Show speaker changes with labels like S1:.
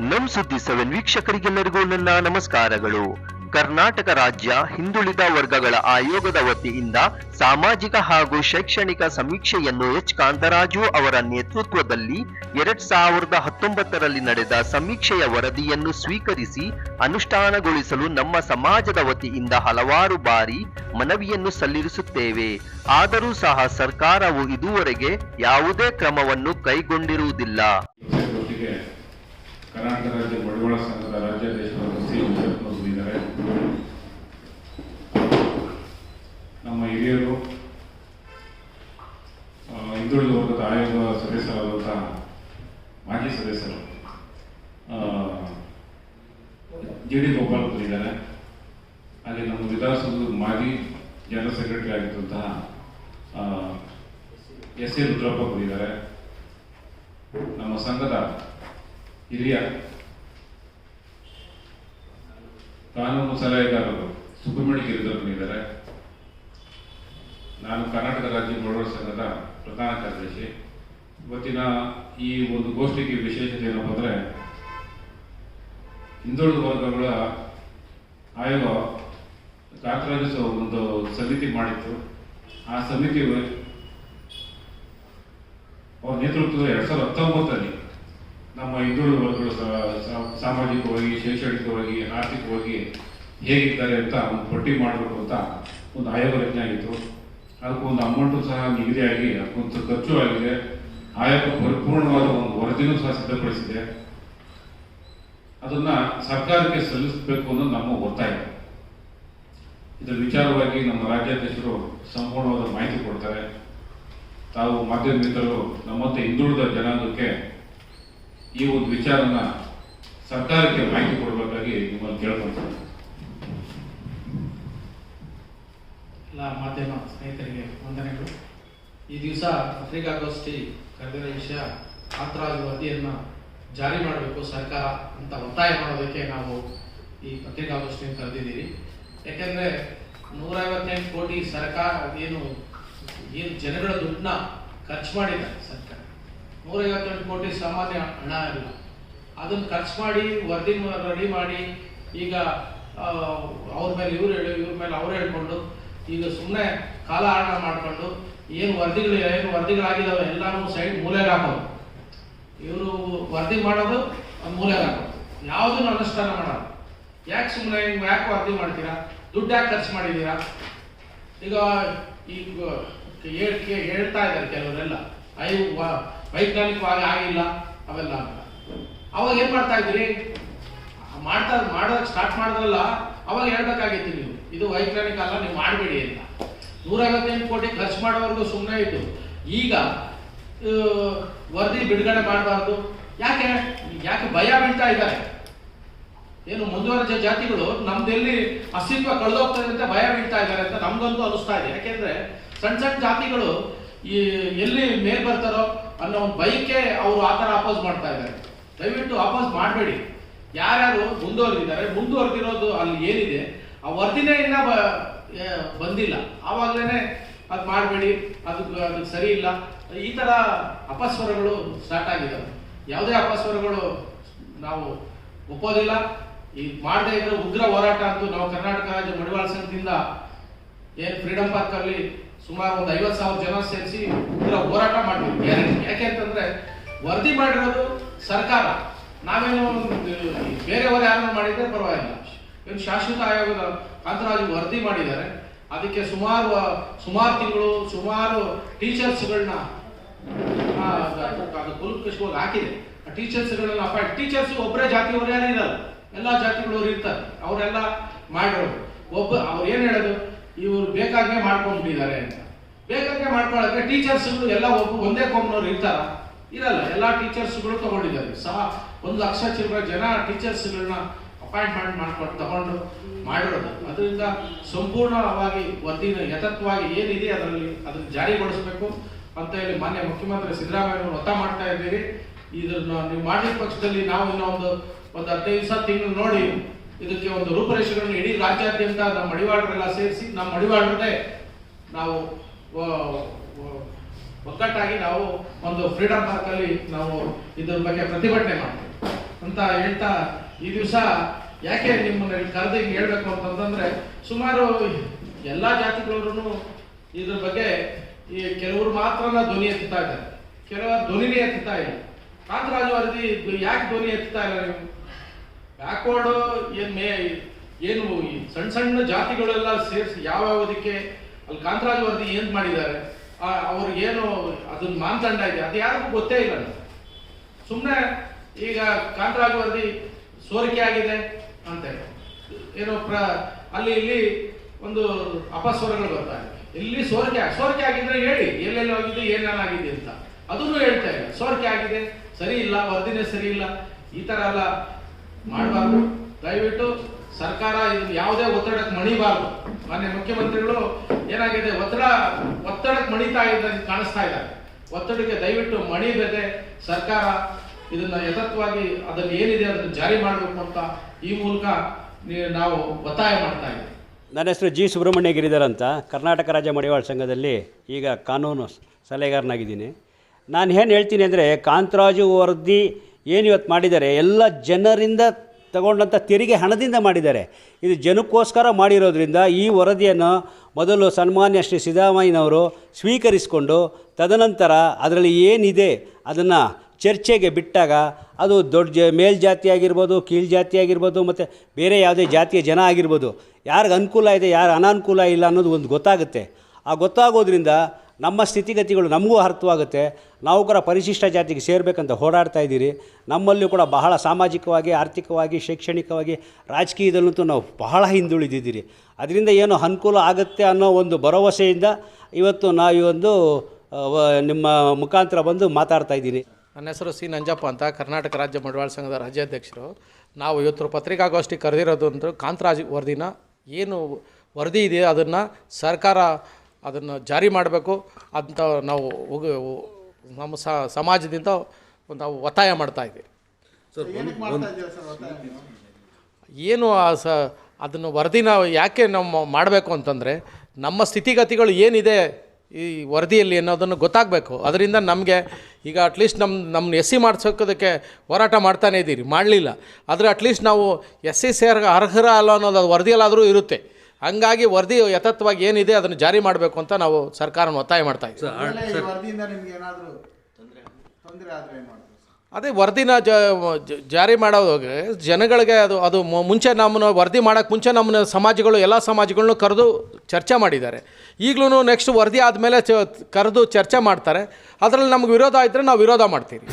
S1: ನಮ್ ಸುದ್ದಿ ಸೆವೆನ್ ವೀಕ್ಷಕರಿಗೆಲ್ಲರಿಗೂ ನನ್ನ ನಮಸ್ಕಾರಗಳು. ಕರ್ನಾಟಕ ರಾಜ್ಯ ಹಿಂದುಳಿದ ವರ್ಗಗಳ ಆಯೋಗದ ವತಿಯಿಂದ ಸಾಮಾಜಿಕ ಹಾಗೂ ಶೈಕ್ಷಣಿಕ ಸಮೀಕ್ಷೆಯನ್ನು ಎಚ್. ಕಾಂತರಾಜು ಅವರ ನೇತೃತ್ವದಲ್ಲಿ ಎರಡ್ ಸಾವಿರದ ಹತ್ತೊಂಬತ್ತರಲ್ಲಿ ನಡೆದ ಸಮೀಕ್ಷೆಯ ವರದಿಯನ್ನು ಸ್ವೀಕರಿಸಿ ಅನುಷ್ಠಾನಗೊಳಿಸಲು ನಮ್ಮ ಸಮಾಜದ ವತಿಯಿಂದ ಹಲವಾರು ಬಾರಿ ಮನವಿಯನ್ನು ಸಲ್ಲಿಸುತ್ತೇವೆ. ಆದರೂ ಸಹ ಸರ್ಕಾರವು ಇದುವರೆಗೆ ಯಾವುದೇ ಕ್ರಮವನ್ನು ಕೈಗೊಂಡಿರುವುದಿಲ್ಲ.
S2: ಕರ್ನಾಟಕ ರಾಜ್ಯ ಬಂಡವಾಳ ಸಂಘದ ರಾಜ್ಯ ಸಿ ನಮ್ಮ ಹಿರಿಯರು ಹಿಂದುಳಿದ ವರ್ಗದ ಆಯೋಗ ಸದಸ್ಯರಾದಂತಹ ಮಾಜಿ ಸದಸ್ಯರು ಜಿ ಡಿ ಗೋಪಾಲ್ ಬಂದಿದ್ದಾರೆ ಹಾಗೆ ನಮ್ಮ ವಿಧಾನಸೌಧದ ಮಾಜಿ ಜನರಲ್ ಸೆಕ್ರೆಟರಿ ಆಗಿದ್ದಂತಹ ಎಸ್ ಎ ರುದ್ರಪ್ಪ ಬಂದಿದ್ದಾರೆ ನಮ್ಮ ಸಂಘದ ಹಿರಿಯ. ಕಾನೂನು ಸಲಹೆಗಾರರು ಸುಬ್ರಹ್ಮಣ್ಯ ಇದ್ದಾರೆ ನಾನು ಕರ್ನಾಟಕ ರಾಜ್ಯ ಬಡವರ ಸಂಘದ ಪ್ರಧಾನ ಕಾರ್ಯದರ್ಶಿ. ಇವತ್ತಿನ ಈ ಒಂದು ಗೋಷ್ಠಿಗೆ ವಿಶೇಷತೆ ಏನಪ್ಪ ಅಂದರೆ, ಹಿಂದುಳಿದ ವರ್ಗಗಳ ಆಯೋಗ ಕಾಂತರಾಜು ಒಂದು ಸಮಿತಿ ಮಾಡಿತ್ತು. ಆ ಸಮಿತಿ ಅವ್ರ ನೇತೃತ್ವದ ಎರಡ್ ಸಾವಿರದ ಹತ್ತೊಂಬತ್ತರಲ್ಲಿ ನಮ್ಮ ಹಿಂದುಳಿದ ವರ್ಗಗಳು ಸಾಮಾಜಿಕವಾಗಿ, ಶೈಕ್ಷಣಿಕವಾಗಿ, ಆರ್ಥಿಕವಾಗಿ ಹೇಗಿದ್ದಾರೆ ಅಂತ ಒಂದು ಪಟ್ಟಿ ಮಾಡಬೇಕು ಅಂತ ಒಂದು ಆಯೋಗ ರಚನೆ ಆಗಿತ್ತು. ಅದಕ್ಕೆ ಒಂದು ಅಮೌಂಟು ಸಹ ನಿಗದಿಯಾಗಿ ಅದಕ್ಕೊಂದು ಖರ್ಚು ಆಗಿದೆ. ಆಯೋಗ ಪರಿಪೂರ್ಣವಾದ ಒಂದು ವರದಿನೂ ಸಹ ಸಿದ್ಧಪಡಿಸಿದೆ. ಅದನ್ನ ಸರ್ಕಾರಕ್ಕೆ ಸಲ್ಲಿಸಬೇಕು ಅನ್ನೋದು ನಮ್ಮ ಒತ್ತಾಯ. ಇದರ ವಿಚಾರವಾಗಿ ನಮ್ಮ ರಾಜ್ಯಾಧ್ಯಕ್ಷರು ಸಂಪೂರ್ಣವಾದ ಮಾಹಿತಿ ಕೊಡ್ತಾರೆ. ತಾವು ಮಾಧ್ಯಮ ಮಿತ್ರರು ನಮ್ಮಂತೆ ಹಿಂದುಳಿದ ಜನಾಂಗಕ್ಕೆ ಈ ಒಂದು ವಿಚಾರನ ಸರ್ಕಾರಕ್ಕೆ ಮಾಹಿತಿ ಕೊಡಬೇಕಾಗಿ ನಿಮ್ಮನ್ನು ಕೇಳ್ಕೊಳ್ತೀನಿ.
S3: ಎಲ್ಲ ಮಾಧ್ಯಮ ಸ್ನೇಹಿತರಿಗೆ ವಂದನೆಗಳು. ಈ ದಿವಸ ಪತ್ರಿಕಾಗೋಷ್ಠಿ ಕರೆದಿರೋ ವಿಷಯ ಕಾಂತರಾಜು ವರದಿಯನ್ನು ಜಾರಿ ಮಾಡಬೇಕು ಸರ್ಕಾರ ಅಂತ ಒತ್ತಾಯ ಮಾಡೋದಕ್ಕೆ ನಾವು ಈ ಪತ್ರಿಕಾಗೋಷ್ಠಿಯನ್ನು ಕರೆದಿದ್ದೀವಿ. ಯಾಕೆಂದರೆ ನೂರೈವತ್ತೆಂಟು ಕೋಟಿ ಸರ್ಕಾರ ಏನು ಏನು ಜನಗಳ ದುಡ್ಡನ್ನ ಖರ್ಚು ಮಾಡಿದ್ದಾರೆ ಸರ್ಕಾರ. ನೂರೈವತ್ತೆಂಟು ಕೋಟಿ ಸಾಮಾನ್ಯ ಹಣ ಇಲ್ಲ ಅದನ್ನು ಖರ್ಚು ಮಾಡಿ, ವರದಿ ರೆಡಿ ಮಾಡಿ, ಈಗ ಅವ್ರ ಮೇಲೆ ಇವ್ರು ಹೇಳಿ, ಇವ್ರ ಮೇಲೆ ಅವ್ರು ಹೇಳ್ಕೊಂಡು, ಈಗ ಸುಮ್ಮನೆ ಕಾಲ ಹರಣ ಮಾಡಿಕೊಂಡು, ಏನು ವರದಿಗಳು, ಏನು ವರದಿಗಳಾಗಿದ್ದಾವೆ ಎಲ್ಲಾನು ಸೈಡ್ ಮೂಲೆಗೆ ಹಾಕೋದು. ಇವರು ವರದಿ ಮಾಡೋದು ಮೂಲೆಗೆ ಹಾಕೋದು. ಯಾವುದನ್ನು ಅನುಷ್ಠಾನ ಮಾಡೋದು. ಯಾಕೆ ಸುಮ್ಮನೆ ಹಿಂಗೆ, ಯಾಕೆ ವರದಿ ಮಾಡ್ತೀರಾ? ದುಡ್ಡು ಯಾಕೆ ಖರ್ಚು ಮಾಡಿದ್ದೀರಾ ಈಗ ಈಗ ಹೇಳ್- ಹೇಳ್ತಾ ಇದ್ದಾರೆ ಕೆಲವರೆಲ್ಲ. ಐ ವೈಜ್ಞಾನಿಕವಾಗಿ ಆಗಿಲ್ಲ, ಅವೆಲ್ಲ ಅವಾಗ ಏನ್ ಮಾಡ್ತಾ ಇದ್ರಿ ಮಾಡ್ತಾ ಮಾಡೋದಕ್ಕೆ ಸ್ಟಾರ್ಟ್ ಮಾಡಿದ್ರಲ್ಲ, ಅವಾಗ ಹೇಳ್ಬೇಕಾಗಿತ್ತು ನೀವು, ಇದು ವೈಜ್ಞಾನಿಕ ಅಲ್ಲ, ನೀವು ಮಾಡಬೇಡಿ ಅಂತ. ನೂರೈವತ್ತೆಂಟು ಕೋಟಿ ಖರ್ಚು ಮಾಡೋವರೆಗೂ ಸುಮ್ಮನೆ ಇತ್ತು ಈಗ ವರದಿ ಬಿಡುಗಡೆ ಮಾಡಬಾರ್ದು. ಯಾಕೆ? ಯಾಕೆ ಭಯ ಬೀಳ್ತಾ ಇದ್ದಾರೆ? ಏನು, ಮುಂದುವರೆದ ಜಾತಿಗಳು ನಮ್ದೆಲ್ಲಿ ಅಸ್ತಿತ್ವ ಕಳೆದೋಗ್ತದೆ ಅಂತ ಭಯ ಬೀಳ್ತಾ ಇದ್ದಾರೆ ಅಂತ ನಮ್ಗಂತೂ ಅನಿಸ್ತಾ ಇದೆ. ಯಾಕೆಂದ್ರೆ, ಸಣ್ಣ ಸಣ್ಣ ಜಾತಿಗಳು ಈ ಎಲ್ಲಿ ಮೇಲ್ ಬರ್ತಾರೋ ಅನ್ನೋ ಒಂದು ಬೈಕೆ ಅವರು ಆ ಥರ ಅಪೋಸ್ ಮಾಡ್ತಾ ಇದ್ದಾರೆ. ದಯವಿಟ್ಟು ಅಪೋಸ್ ಮಾಡಬೇಡಿ. ಯಾರ್ಯಾರು ಮುಂದುವರೆದಿದ್ದಾರೆ, ಮುಂದುವರೆದಿರೋದು ಅಲ್ಲಿ ಏನಿದೆ, ಆ ವರದಿನೇ ಇನ್ನ ಬಂದಿಲ್ಲ. ಆವಾಗಲೇ ಅದು ಮಾಡಬೇಡಿ, ಅದು ಅದಕ್ಕೆ ಸರಿ ಇಲ್ಲ. ಈ ಥರ ಅಪಸ್ವರಗಳು ಸ್ಟಾರ್ಟ್ ಆಗಿದ್ದಾವೆ ಯಾವುದೇ ಅಪಸ್ವರಗಳು ನಾವು ಒಪ್ಪೋದಿಲ್ಲ. ಈ ಮಾಡದೇ ಇದ್ರೆ ಉಗ್ರ ಹೋರಾಟ ಅಂತೂ ನಾವು ಕರ್ನಾಟಕ ರಾಜ್ಯ ಮಡಿವಾಳ ಸಂಘದಿಂದ ಏನ್ ಫ್ರೀಡಂ ಪಾರ್ಕ್ ಅಲ್ಲಿ ಸುಮಾರು ಒಂದು ಐವತ್ತು ಸಾವಿರ ಜನ ಸೇರಿಸಿ ಉಗ್ರ ಹೋರಾಟ ಗ್ಯಾರಂಟಿ. ಯಾಕೆ ಅಂತಂದ್ರೆ ವರದಿ ಮಾಡಿರೋದು ಸರ್ಕಾರ. ನಾವೇನೋ ಬೇರೆಯವರು ಯಾರನ್ನು ಮಾಡಿದ್ರೆ ಪರವಾಗಿಲ್ಲ. ಏನು ಶಾಶ್ವತ ಆಯೋಗದ ಕಾಂತರಾಜು ವರದಿ ಮಾಡಿದ್ದಾರೆ. ಅದಕ್ಕೆ ಸುಮಾರು ಸುಮಾರು ತಿಂಗಳು, ಸುಮಾರು ಟೀಚರ್ಸ್ಗಳನ್ನ ಅದು ಕುಲಕುಶವಾಗಿ ಹಾಕಿದೆ. ಆ ಟೀಚರ್ಸ್ಗಳನ್ನ ಅಪಾಯಿಂಟ್. ಟೀಚರ್ಸ್ ಒಬ್ಬರೇ ಜಾತಿಯವರು ಯಾರು ಇರಲ್ಲ. ಎಲ್ಲ ಜಾತಿಗಳವ್ರು ಇರ್ತಾರೆ. ಅವರೆಲ್ಲ ಮಾಡಿರೋದು. ಒಬ್ಬ, ಅವ್ರು ಏನು ಹೇಳೋದು? ಇವ್ರು ಬೇಕಾಗೆ ಮಾಡ್ಕೊಂಡ್ಬಿಟ್ಟಿದ್ದಾರೆ ಅಂತ. ಬೇಕಾಗೆ ಮಾಡ್ಕೊಳ್ಳೋಕೆ ಟೀಚರ್ಸ್ಗಳು ಎಲ್ಲ ಒಬ್ಬ ಒಂದೇ ಕೊಮ್ಮನವ್ರು ಇರ್ತಾರ. ಇರಲ್ಲ, ಎಲ್ಲ ಟೀಚರ್ಸ್ಗಳು ತಗೊಂಡಿದ್ದಾರೆ. ಸಹ ಒಂದು ಲಕ್ಷ ಚಿಲ್ಲರ ಜನ ಟೀಚರ್ಸ್ಗಳನ್ನ ಅಪಾಯಿಂಟ್ಮೆಂಟ್ ಮಾಡ್ಕೊಂಡು ತಗೊಂಡು ಮಾಡಿರೋದು. ಅದರಿಂದ ಸಂಪೂರ್ಣವಾಗಿ ವರದಿನ ಯಥತ್ವವಾಗಿ ಏನಿದೆ ಅದರಲ್ಲಿ ಅದನ್ನು ಜಾರಿಗೊಳಿಸಬೇಕು ಅಂತ ಹೇಳಿ ಮಾನ್ಯ ಮುಖ್ಯಮಂತ್ರಿ ಸಿದ್ದರಾಮಯ್ಯ ಅವರು ಒತ್ತ ಮಾಡ್ತಾ ಇದ್ದೀರಿ. ಇದನ್ನ ನೀವು ಮಾಡಿದ ಪಕ್ಷದಲ್ಲಿ ನಾವು ಇನ್ನೊಂದು ಒಂದು ಹದಿನೈದು ದಿವಸ ತಿಂಗಳು ನೋಡಿ ಇದಕ್ಕೆ ಒಂದು ರೂಪರೇಷೆಗಳನ್ನು ಇಡೀ ರಾಜ್ಯಾದ್ಯಂತ ನಮ್ಮ ಮಡಿವಾಳರೆಲ್ಲ ಸೇರಿಸಿ, ನಮ್ಮ ಮಡಿವಾಳರೇ ನಾವು ಒಗ್ಗಟ್ಟಾಗಿ ನಾವು ಒಂದು ಫ್ರೀಡಮ್ ಪಾರ್ಕ್ ಅಲ್ಲಿ ನಾವು ಇದ್ರ ಬಗ್ಗೆ ಪ್ರತಿಭಟನೆ ಮಾಡ್ತೀವಿ. ಅಂತ ಹೇಳ್ತಾ ಈ ದಿವಸ ಯಾಕೆ ನಿಮ್ಮನ್ನ ಕರೆದು ಹೇಳ್ಬೇಕು ಅಂತಂದ್ರೆ, ಸುಮಾರು ಎಲ್ಲಾ ಜಾತಿಗಳವ್ರು ಇದ್ರ ಬಗ್ಗೆ ಈ ಕೆಲವರು ಮಾತ್ರನ ಧ್ವನಿ ಎತ್ತುತ್ತಾ ಇದ್ದಾರೆ. ಕೆಲವರು ಧ್ವನಿನೇ ಎತ್ತುತ್ತಾ ಇಲ್ಲ. ಕಾಂತರಾಜು ವರದಿ ಯಾಕೆ ಧ್ವನಿ ಎತ್ತುತ್ತಾ ಇಲ್ಲ ನೀವು? ಬ್ಯಾಕ್ವರ್ಡ್ ಏನು ಮೇ ಏನು ಈ ಸಣ್ಣ ಸಣ್ಣ ಜಾತಿಗಳೆಲ್ಲ ಸೇರಿಸಿ ಯಾವ ಯಾವುದಕ್ಕೆ ಅಲ್ಲಿ ಕಾಂತರಾಜ್ ವರದಿ ಏನು ಮಾಡಿದ್ದಾರೆ? ಅವ್ರಿಗೇನು ಅದನ್ನ ಮಾನದಂಡ ಇದೆ? ಅದು ಯಾರಿಗೂ ಗೊತ್ತೇ ಇಲ್ಲ ಸುಮ್ಮನೆ ಈಗ ಕಾಂತರಾಜ್ ವರದಿ ಸೋರಿಕೆ ಆಗಿದೆ ಅಂತ ಏನೋ ಪ್ರ, ಅಲ್ಲಿ ಇಲ್ಲಿ ಒಂದು ಅಪಸ್ವರಗಳು ಬರ್ತಾರೆ ಇಲ್ಲಿ ಸೋರಿಕೆ ಸೋರಿಕೆ ಆಗಿದ್ರೆ ಹೇಳಿ, ಎಲ್ಲೆಲ್ಲಿ ಹೋಗಿದ್ದು ಏನೇನಾಗಿದೆ ಅಂತ. ಅದನ್ನು ಹೇಳ್ತಾ ಇಲ್ಲ. ಸೋರಿಕೆ ಆಗಿದೆ, ಸರಿ ಇಲ್ಲ, ವರದಿನೇ ಸರಿ ಇಲ್ಲ. ಈ ಥರ ಎಲ್ಲ ಮಾಡಬಾರ್ದು. ದಯವಿಟ್ಟು ಸರ್ಕಾರ ಯಾವುದೇ ಒತ್ತಡಕ್ಕೆ ಮಣಿಬಾರ್ದು. ಮಾನ್ಯ ಮುಖ್ಯಮಂತ್ರಿಗಳು, ಏನಾಗಿದೆ? ಒತ್ತಡ, ಒತ್ತಡಕ್ಕೆ ಮಣಿತಾ ಇದ್ದಂಗೆ ಕಾಣಿಸ್ತಾ ಇದ್ದಾರೆ ಒತ್ತಡಕ್ಕೆ ದಯವಿಟ್ಟು ಮಣಿಬೇದೆ ಸರ್ಕಾರ ಇದನ್ನ ಯಥತ್ವಾಗಿ ಅದನ್ನ ಏನಿದೆ ಅದನ್ನು ಜಾರಿ ಮಾಡಬೇಕು ಅಂತ ಈ ಮೂಲಕ ನಾವು ಒತ್ತಾಯ ಮಾಡ್ತಾ ಇದ್ದೀವಿ.
S4: ನನ್ನ ಹೆಸರು ಜಿ ಸುಬ್ರಹ್ಮಣ್ಯ ಗಿರಿಧರ್ ಅಂತ ಕರ್ನಾಟಕ ರಾಜ್ಯ ಮಡಿವಾಳ ಸಂಘದಲ್ಲಿ ಈಗ ಕಾನೂನು ಸಲಹೆಗಾರನಾಗಿದ್ದೀನಿ. ನಾನು ಏನು ಹೇಳ್ತೀನಿ ಅಂದರೆ ಕಾಂತರಾಜು ವರದಿ ಏನು ಇವತ್ತು ಮಾಡಿದ್ದಾರೆ? ಎಲ್ಲ ಜನರಿಂದ ತಗೊಂಡಂಥ ತೆರಿಗೆ ಹಣದಿಂದ ಮಾಡಿದ್ದಾರೆ. ಇದು ಜನಕ್ಕೋಸ್ಕರ ಮಾಡಿರೋದ್ರಿಂದ ಈ ವರದಿಯನ್ನು ಮೊದಲು ಸನ್ಮಾನ್ಯ ಶ್ರೀ ಸಿದ್ದರಾಮಯ್ಯನವರು ಸ್ವೀಕರಿಸಿಕೊಂಡು ತದನಂತರ ಅದರಲ್ಲಿ ಏನಿದೆ ಅದನ್ನು ಚರ್ಚೆಗೆ ಬಿಟ್ಟಾಗ ಅದು ದೊಡ್ಡ ಜ ಮೇಲ್ಜಾತಿ ಆಗಿರ್ಬೋದು, ಕೀಳು ಜಾತಿ ಆಗಿರ್ಬೋದು, ಮತ್ತು ಬೇರೆ ಯಾವುದೇ ಜಾತಿಯ ಜನ ಆಗಿರ್ಬೋದು, ಯಾರಿಗೆ ಅನುಕೂಲ ಇದೆ ಯಾರು ಅನಾನುಕೂಲ ಇಲ್ಲ ಅನ್ನೋದು ಒಂದು ಗೊತ್ತಾಗುತ್ತೆ. ಆ ಗೊತ್ತಾಗೋದ್ರಿಂದ ನಮ್ಮ ಸ್ಥಿತಿಗತಿಗಳು ನಮಗೂ ಅರ್ಥವಾಗುತ್ತೆ. ನಾವು ಕೂಡ ಪರಿಶಿಷ್ಟ ಜಾತಿಗೆ ಸೇರಬೇಕಂತ ಹೋರಾಡ್ತಾ ಇದ್ದೀರಿ. ನಮ್ಮಲ್ಲೂ ಕೂಡ ಬಹಳ ಸಾಮಾಜಿಕವಾಗಿ, ಆರ್ಥಿಕವಾಗಿ, ಶೈಕ್ಷಣಿಕವಾಗಿ, ರಾಜಕೀಯದಲ್ಲಂತೂ ನಾವು ಬಹಳ ಹಿಂದುಳಿದಿದ್ದೀರಿ. ಅದರಿಂದ ಏನು ಅನುಕೂಲ ಆಗುತ್ತೆ ಅನ್ನೋ ಒಂದು ಭರವಸೆಯಿಂದ ಇವತ್ತು ನಾವು ಈ ಒಂದು ನಿಮ್ಮ ಮುಖಾಂತರ ಬಂದು ಮಾತಾಡ್ತಾ ಇದ್ದೀನಿ.
S3: ನನ್ನ ಹೆಸರು ಸಿ ನಂಜಪ್ಪ ಅಂತ ಕರ್ನಾಟಕ ರಾಜ್ಯ ಮಂಡವಾಳ ಸಂಘದ ರಾಜ್ಯಾಧ್ಯಕ್ಷರು. ನಾವು ಇವತ್ತು ಪತ್ರಿಕಾಗೋಷ್ಠಿ ಕರೆದಿರೋದು ಅಂದ್ರೆ ಕಾಂತರಾಜ್ ವರದಿನ ಏನು ವರದಿ ಇದೆ ಅದನ್ನು ಸರ್ಕಾರ ಅದನ್ನು ಜಾರಿ ಮಾಡಬೇಕು ಅಂತ ನಾವು ಉಗ- ನಮ್ಮ ಸ- ಸಮಾಜದಿಂದ ನಾವು ಒತ್ತಾಯ ಮಾಡ್ತಾ ಇದ್ದೀವಿ. ಏನು ಆ ಸ ಅದನ್ನು ವರದಿನ ಯಾಕೆ ನಾವು ಮಾಡಬೇಕು ಅಂತಂದರೆ ನಮ್ಮ ಸ್ಥಿತಿಗತಿಗಳು ಏನಿದೆ ಈ ವರದಿಯಲ್ಲಿ ಅನ್ನೋದನ್ನು ಗೊತ್ತಾಗಬೇಕು. ಅದರಿಂದ ನಮಗೆ ಈಗ ಅಟ್ಲೀಸ್ಟ್ ನಮ್ಮ ನಮ್ಮನ್ನ ಎಸ್ ಸಿ ಮಾಡಿಸೋಕೋದಕ್ಕೆ ಹೋರಾಟ ಮಾಡ್ತಾನೇ ಇದ್ದೀರಿ. ಮಾಡಲಿಲ್ಲ. ಆದರೆ ಅಟ್ಲೀಸ್ಟ್ ನಾವು ಎಸ್ ಸಿ ಸೇರ್ ಅರ್ಹರ ಅಲ್ಲ ಅನ್ನೋದು ಅದು ವರದಿಯಲ್ಲಾದರೂ ಇರುತ್ತೆ. ಹಂಗಾಗಿ ವರದಿ ಯಥತ್ವಾಗಿ ಏನಿದೆ ಅದನ್ನು ಜಾರಿ ಮಾಡಬೇಕು ಅಂತ ನಾವು ಸರ್ಕಾರನ ಒತ್ತಾಯ ಮಾಡ್ತಾ ಇದ್ದೀವಿ.
S5: ಆಮೇಲೆ ಈ ವರದಿಯಿಂದ ನಿಮ್ಗೆ ಏನಾದರೂ ತೊಂದರೆ ಆದರೆ ಏನು ಮಾಡ್ತೀವಿ
S3: ಅದೇ ವರದಿನ ಜಾರಿ ಮಾಡೋವಾಗ ಜನಗಳಿಗೆ ಅದು ಅದು ಮುಂಚೆ ನಮ್ಮನ್ನು ವರದಿ ಮಾಡೋಕ್ಕೆ ಮುಂಚೆ ನಮ್ಮನ್ನ ಸಮಾಜಗಳು ಎಲ್ಲ ಸಮಾಜಗಳನ್ನೂ ಕರೆದು ಚರ್ಚೆ ಮಾಡಿದ್ದಾರೆ. ಈಗಲೂ ನೆಕ್ಸ್ಟ್ ವರದಿ ಆದಮೇಲೆ ಚ ಕರೆದು ಚರ್ಚೆ ಮಾಡ್ತಾರೆ. ಅದರಲ್ಲಿ ನಮ್ಗೆ ವಿರೋಧ ಇದ್ದರೆ ನಾವು ವಿರೋಧ ಮಾಡ್ತೀವಿ